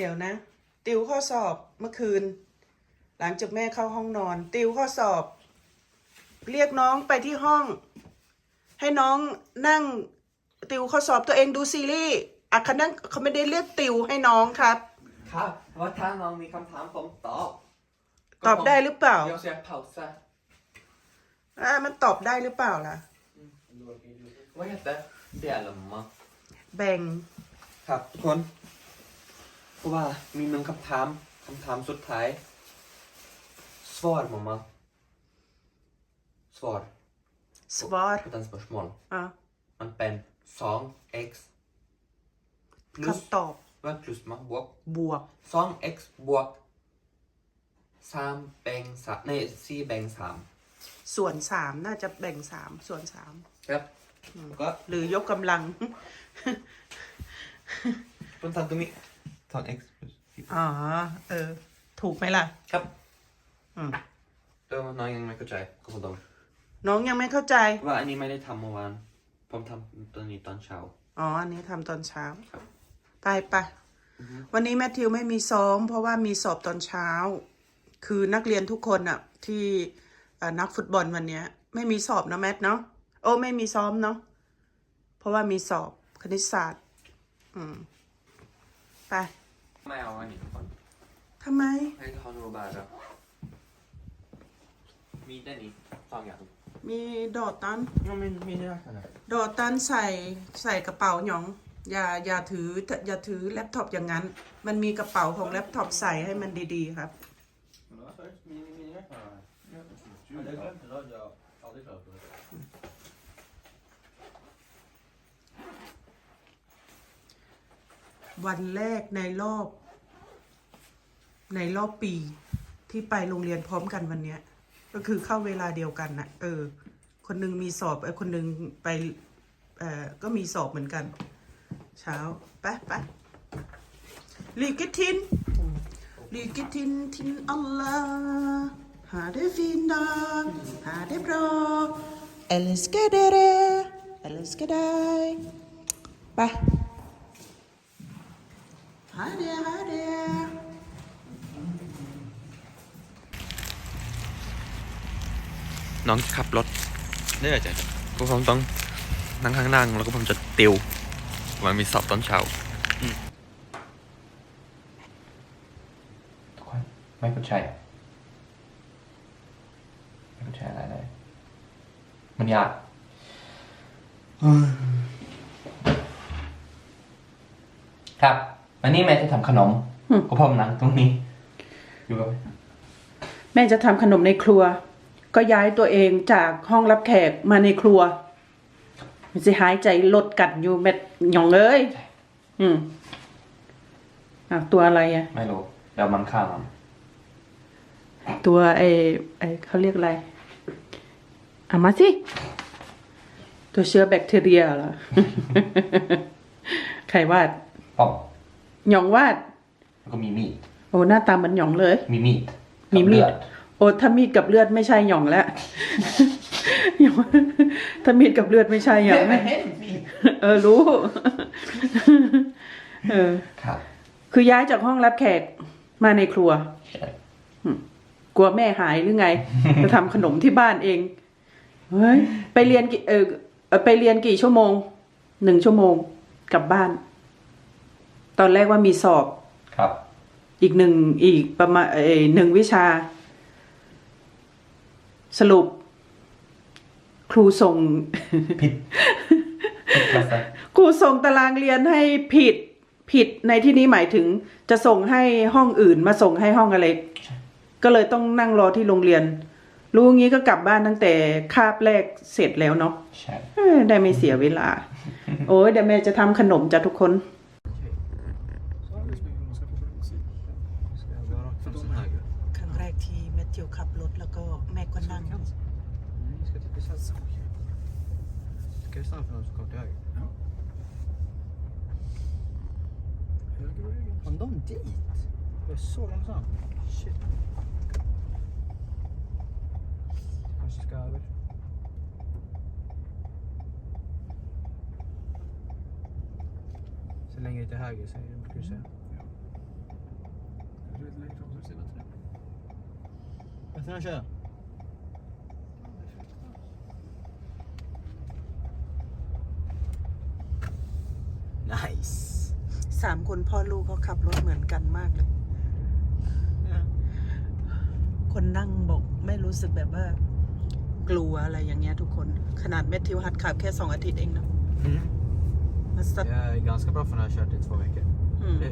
เดี๋ยวนะ ติวข้อสอบเมื่อคืน หลังจากแม่เข้าห้องนอน ติวข้อสอบ เรียกน้องไปที่ห้อง ให้น้องนั่งติวข้อสอบตัวเองดูซีรีส์อะเขานั่งเขาไม่ได้เรียกติวให้น้องครับ ครับว่าถ้าน้องมีคำถามผมตอบตอบได้หรือเปล่า เดี๋ยวเสียเผาซะอะมันตอบได้หรือเปล่าล่ะ ว่าแต่เสียหรือมั้งแบ่ง ครับทุกคน เพราะว่ามีหนึ่งคำถามคำถามสุดท้าย svar mamma svar สวอต på den spørsmål อะมันเป็น 2x plus คำตอบว่า plus มั้งบวกบวก 2x บวก3แบ่ง3ใน4แบ่งส่วนสามน่าจะแบ่งสามส่วนสาม3ครับก็หรือยกกำลังเป็นทางตรงนี้ 2x plus อ๋อ เออ ถูกไหมล่ะ ครับอืมเดี๋ยวน้องยังไม่เข้าใจก็คงต้องน้องยังไม่เข้าใจ ว่าอันนี้ไม่ได้ทำเมื่อวาน ผมทำตัวนี้ตอนเช้า อ๋อ อันนี้ทำตอนเช้าครับ ไปไปวันนี้แมทธิวไม่มีซ้อม เพราะว่ามีสอบตอนเช้า คือนักเรียนทุกคนอะที่เอ่อนักฟุตบอลวันเนี้ย ไม่มีสอบนะแมทเนาะโอ้ไม่มีซ้อมเนาะเพราะว่ามีสอบคณิตศาสตร์ อืม ไปไม่เอาอันนี้ก่อนทำไม ให้เขาดูบาร์แล้วมีแต่นี้สองอย่างมีดอดตัน มันไม่ไม่ได้ขนาดดอดตันใส่ใส่กระเป๋าหยอง อย่าอย่าถืออย่าถือแล็ปท็อปอย่างนั้น มันมีกระเป๋าของแล็ปท็อปใส่ให้มันดีๆครับ Men det var faktiskt min, min räknare. Ja, det glömde jag. Jag har aldrig klarat det. วันแรกในรอบ ในรอบปีที่ไปโรงเรียนพร้อมกันวันเนี้ย ก็คือเข้าเวลาเดียวกันนะเออ คนหนึงมีสอบไอ้คนหนึงไปเอ่อก็มีสอบเหมือนกัน เช้าไปไปลีกิทินลีกิทินทินอัลลาห์ฮาเดฟินดาฮาเดบรอเอลิสกเดเรเอลิสกไดไป Hadi hadi. น้องขับรถเนื่อจะก็ผมต้องนั่งข้างนั่งแล้วก็ผมจะติววันมีสอบตอนเช้าทุกคนไม่เข้าใจไม่เข้าใจอะไรเลยมันยากครับ วันนี้แม่จะทำขนมอืม ก็ผมนั่งตรงนี้ อยู่กับแม่จะทำขนมในครัว ก็ย้ายตัวเองจากห้องรับแขกมาในครัวมันจะหายใจลดกัดอยู่เม็ดหยองเอ้ยอืมอะตัวอะไรอะ ไม่รู้เดี๋ยวมันข้ามมันตัวไอไอเขาเรียกอะไรเอามาสิ ตัวเชื้อแบคทีเรียเหรอ ใครวาดป้อม หยองวาดแล้วก็มีมีดโอ้หน้าตาเหมือนหยองเลย มีมีดมีมีด กับเลือโอ้ถ้ามีดกับเลือดไม่ใช่หย่องแล้วหย่องถ้ามีดกับเลือดไม่ใช่หย่องไม่เห็นมีดเออรู้ เออ ครับคือย้ายจากห้องรับแขกมาในครัว ใช่กลัวแม่หายหรือไง จะทำขนมที่บ้านเองเฮ้ยไปเรียนกี่เออเออไปเรียนกี่ชั่วโมงหนึ่งชั่วโมงกลับบ้าน ตอนแรกว่ามีสอบ ครับ อีกหนึ่งอีกประมาณเออหนึ่งวิชา สรุป ครูส่ง ผิดผิดภาษาครูส่งตารางเรียนให้ผิดผิดในที่นี้หมายถึง จะส่งให้ห้องอื่นมาส่งให้ห้องอะไรก็เลยต้องนั่งรอที่โรงเรียน รู้งี้ก็กลับบ้านตั้งแต่คาบแรกเสร็จแล้วเนาะใช่ เอ้ยได้ไม่เสียเวลา โอ้ยเดี๋ยวแม่จะทำขนมจ้ะทุกคน Så har vi liksom man ska få musik. Ska jag göra för de här? ครั้งแรกที่แมทธิวขับรถแล้วก็แม่ก็นั่ง Nej, vi ska till Kristianstad. Ska vi stanna för någon som kommer till höger? Ja. Höger och höger. Fan, de dit? Jag är så långsam. Shit. Kanske ska över. Så länge det är till höger så brukar du säga. får se bättre. Bättre än kör. Nice. สามคนพ่อลูกเขาขับรถเหมือนกันมากเลย คนนั่งบอกไม่รู้สึกแบบว่า กลัวอะไรอย่างเงี้ยทุกคน ขนาดแมทธิวหัดขับแค่สองอาทิตย์เองเนาะ Mm. มาสัก Jag är ganska bra för när jag har kört i två veckor. อืม Det,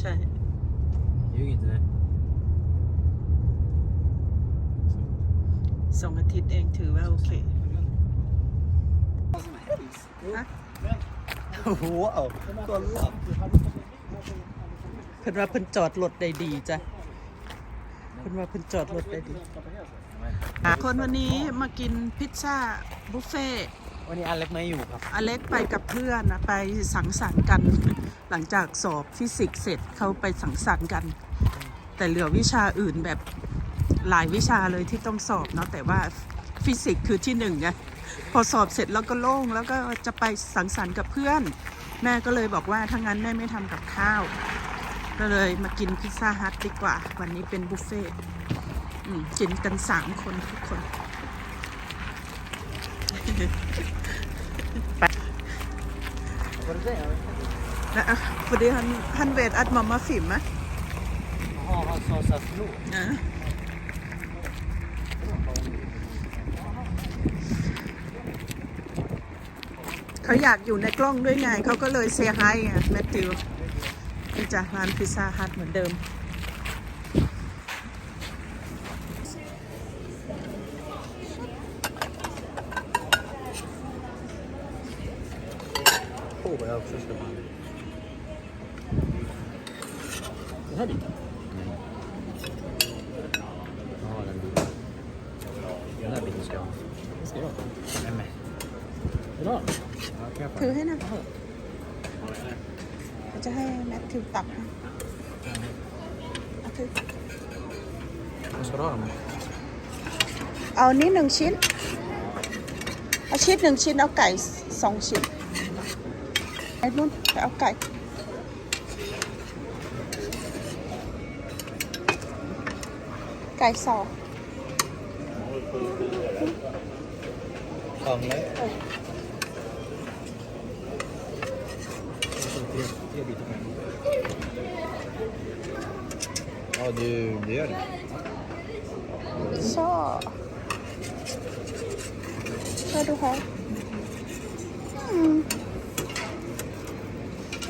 ใช่ ljug inte nu. สองอาทิตย์เองถือว่าโอเคฮะ Wow, kolla! เพิ่นว่าเพิ่นจอดรถได้ดีจ้ะเพิ่นว่าเพิ่นจอดรถได้ดีคนวันนี้มากินพิซซ่าบุฟเฟ่ต์วันนี้อันเล็กไม่อยู่ครับ อเล็กไปกับเพื่อนนะไปสังสรรค์กัน หลังจากสอบฟิสิกส์เสร็จเขาไปสังสรรค์กัน แต่เหลือวิชาอื่นแบบหลายวิชาเลยที่ต้องสอบเนาะแต่ว่าฟิสิกส์คือที่หนึ่งไงพอสอบเสร็จแล้วก็โล่งแล้วก็จะไปสังสรรค์กับเพื่อน แม่ก็เลยบอกว่าถ้างั้นแม่ไม่ทำกับข้าว ก็เลยมากินพิซซ่าฮัทดีกว่า วันนี้เป็นบุฟเฟ่ต์กินกันสามคนทุกคน Na, för det han, han vet att mamma filmar. Jaha, han sa såhär förlåt. เขาอยากอยู่ในกล้องด้วยไง เขาก็เลยเซฮายไงแมทธิว จ้ะร้านพิซซ่าฮัทเหมือนเดิม Åh, vad jag också ska ha. Den här biten? Nej. Ja, den biten. Den här biten ska jag ha. Vad ska jag ha? Nej, men. Vill du ha den? Ja, kan jag få ถือ den? ให้นะ จะให้แมทธิวตักให้เอาถือ Vad ska du ha dem? เอานี้หนึ่งชิ้น เอาชิ้นหนึ่งชิ้น เอาไก่สองชิ้น ไอ้นุ่นไปเอาไก่ ไก่สอง Kom, nej. Ja, du, du gör det. ชอบชอบดูเขาอืม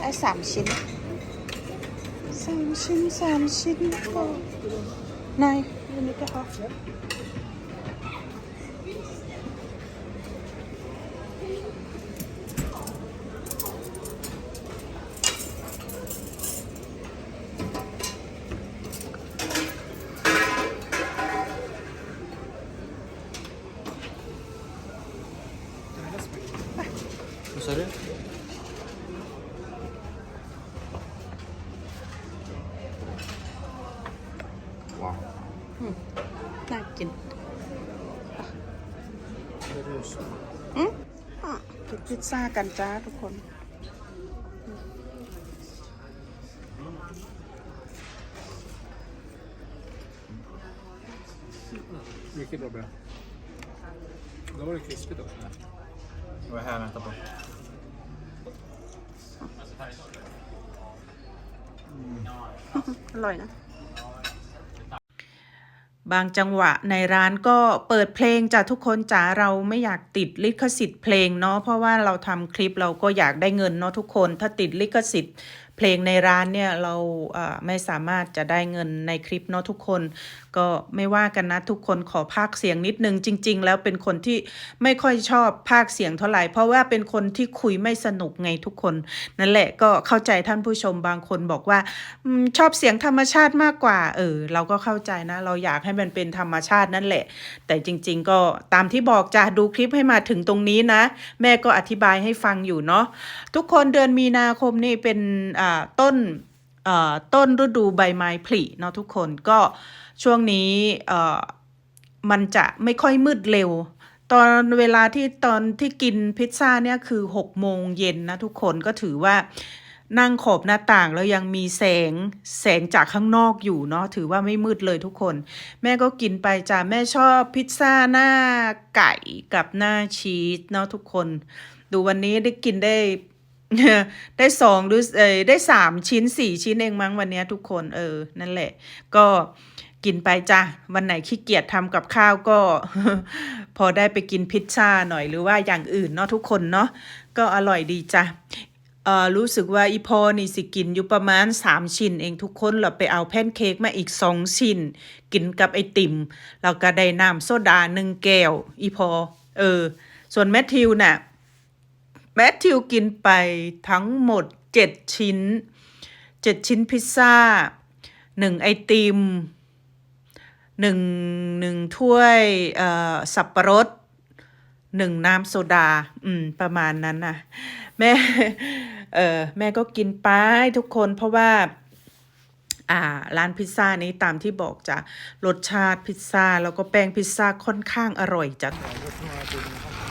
ไอ้ส น่ากิน Vad är det så? อืมอะกินพิซซ่ากันจ้าทุกคน Mycket bra bröd. Då var det krispigt också. Det var här jag väntade på. อร่อยนะ บางจังหวะในร้านก็เปิดเพลงจ้ะทุกคนจ๋าเราไม่อยากติดลิขสิทธิ์เพลงเนาะเพราะว่าเราทำคลิปเราก็อยากได้เงินเนาะทุกคน ถ้าติดลิขสิทธิ์ เพลงในร้านเนี่ยเราไม่สามารถจะได้เงินในคลิปเนาะทุกคน ก็ไม่ว่ากันนะทุกคนขอภาคเสียงนิดนึงจริง ๆ แล้วเป็นคนที่ไม่ค่อยชอบภาคเสียงเท่าไหร่ เพราะว่าเป็นคนที่คุยไม่สนุกไงทุกคน นั่นแหละก็เข้าใจท่านผู้ชมบางคนบอกว่าชอบเสียงธรรมชาติมากกว่า เออ เราก็เข้าใจนะ เราอยากให้มันเป็นธรรมชาตินั่นแหละ แต่จริง ๆ ก็ตามที่บอกจะดูคลิปให้มาถึงตรงนี้นะ แม่ก็อธิบายให้ฟังอยู่เนาะทุกคนเดือนมีนาคมนี่เป็นอ่ต้นต้นฤดูใบไม้ผลิเนาะทุกคนก็ช่วงนี้มันจะไม่ค่อยมืดเร็ว ตอนเวลาที่ตอนที่กินพิซซ่าเนี่ยคือ6โมงเย็นนะทุกคนก็ถือว่านั่งขอบหน้าต่างแล้วยังมีแสงแสงจากข้างนอกอยู่เนาะถือว่าไม่มืดเลยทุกคน แม่ก็กินไปจ้ะแม่ชอบพิซซ่าหน้าไก่กับหน้าชีสเนาะทุกคน ดูวันนี้ได้กินได้ ได้สองหรือเออได้สามชิ้นสี่ชิ้นเองมั้งวันนี้ทุกคนเออ นั่นแหละ ก็กินไปจ้ะวันไหนขี้เกียจทำกับข้าวก็ พอได้ไปกินพิซซ่าหน่อยหรือว่าอย่างอื่นเนาะทุกคนเนาะก็อร่อยดีจ้ะเออรู้สึกว่าอีพอนี่สิกินอยู่ประมาณสามชิ้นเองทุกคนเราไปเอาแพนเค้กมาอีกสองชิ้น กินกับไอติมแล้วก็ได้น้ำโซดาหนึ่งแก้วอีพอ เออ ส่วนแมทธิวน่ะ แมทธิวกินไปทั้งหมดเจ็ดชิ้นเจ็ดชิ้นพิซซ่าหนึ่งไอติมหนึ่งหนึ่งถ้วยสับปะรดหนึ่งน้ำโซดา อืม ประมาณนั้นนะแม่ เออแม่ก็กินไปทุกคนเพราะว่าอ่าร้านพิซซ่านี้ตามที่บอกจะรสชาติพิซซ่า แล้วก็แป้งพิซซ่าค่อนข้างอร่อยจัด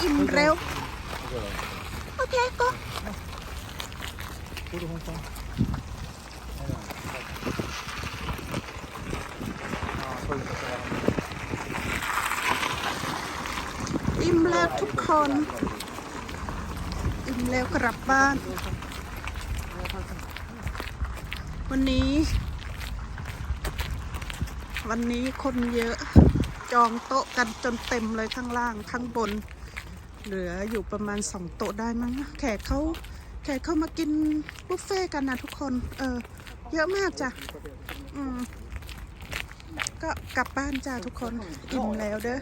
อิ่มเร็ว โอเคก็ Går du Hongkong? Ja, sjukt att det var อิ่มแล้วทุกคนอิ่มแล้วกลับบ้าน วันนี้ วันนี้คนเยอะ จองโต๊ะกันจนเต็มเลยข้างล่างข้างบน เหลืออยู่ประมาณสองโต๊ะได้มั้งแขกเขาแขกเขามากินบุฟเฟ่ต์กันนะทุกคน เออ เยอะมากจ้ะ อืม ก็กลับบ้านจ้าทุกคน อิ่มแล้วเด้อ